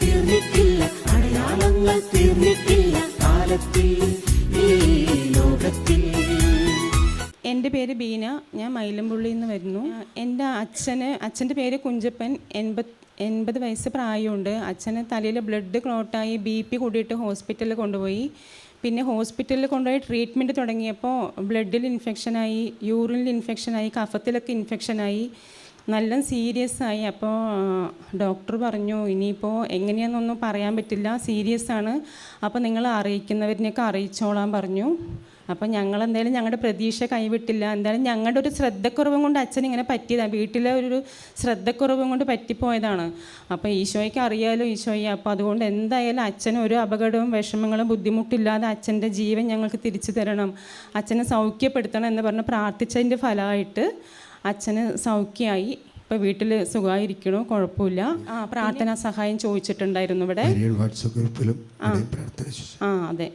തീർന്നിട്ടില്ല എന്റെ പേര് ബീന ഞാൻ മൈലമ്പുള്ളിയിൽ നിന്ന് വരുന്നു എന്റെ അച്ഛന് അച്ഛന്റെ പേര് കുഞ്ചപ്പൻ എൺപത് എൺപത് വയസ്സ് പ്രായമുണ്ട്. അച്ഛന് തലയിൽ ബ്ലഡ് ക്ലോട്ടായി ബി പി കൂടിയിട്ട് ഹോസ്പിറ്റലിൽ കൊണ്ടുപോയി. പിന്നെ ഹോസ്പിറ്റലിൽ കൊണ്ടുപോയി ട്രീറ്റ്മെന്റ് തുടങ്ങിയപ്പോൾ ബ്ലഡിൽ ഇൻഫെക്ഷനായി യൂറിനിൽ ഇൻഫെക്ഷനായി കഫത്തിലൊക്കെ ഇൻഫെക്ഷനായി. നല്ല സീരിയസ് ആയി. അപ്പോൾ ഡോക്ടർ പറഞ്ഞു ഇനിയിപ്പോൾ എങ്ങനെയാണെന്നൊന്നും പറയാൻ പറ്റില്ല. സീരിയസ് ആണ്. അപ്പോൾ നിങ്ങൾ അറിയിക്കുന്നവരിനെയൊക്കെ അറിയിച്ചോളാൻ പറഞ്ഞു. അപ്പോൾ ഞങ്ങൾ എന്തായാലും ഞങ്ങളുടെ പ്രതീക്ഷ കൈവിട്ടില്ല. എന്തായാലും ഞങ്ങളുടെ ഒരു ശ്രദ്ധക്കുറവും കൊണ്ട് അച്ഛൻ ഇങ്ങനെ പറ്റിയതാണ് വീട്ടിലെ ഒരു ശ്രദ്ധക്കുറവും കൊണ്ട് പറ്റിപ്പോയതാണ്. അപ്പോൾ ഈശോയ്ക്ക് അറിയാലോ ഈശോയെ. അപ്പോൾ അതുകൊണ്ട് എന്തായാലും അച്ഛന് ഒരു അപകടവും വിഷമങ്ങളും ബുദ്ധിമുട്ടില്ലാതെ അച്ഛന്റെ ജീവൻ ഞങ്ങൾക്ക് തിരിച്ചു തരണം. അച്ഛനെ സൗഖ്യപ്പെടുത്തണം എന്ന് പറഞ്ഞ് പ്രാർത്ഥിച്ചതിന്റെ ഫലമായിട്ട് അച്ഛന് സൗഖ്യമായി ഇപ്പോൾ വീട്ടിൽ സുഖമായിരിക്കണു കുഴപ്പമില്ല ആ പ്രാർത്ഥനാ സഹായം ചോദിച്ചിട്ടുണ്ടായിരുന്നു ഇവിടെ. വാട്സപ്പ് ഗ്രൂപ്പിലും. ആ അതെ.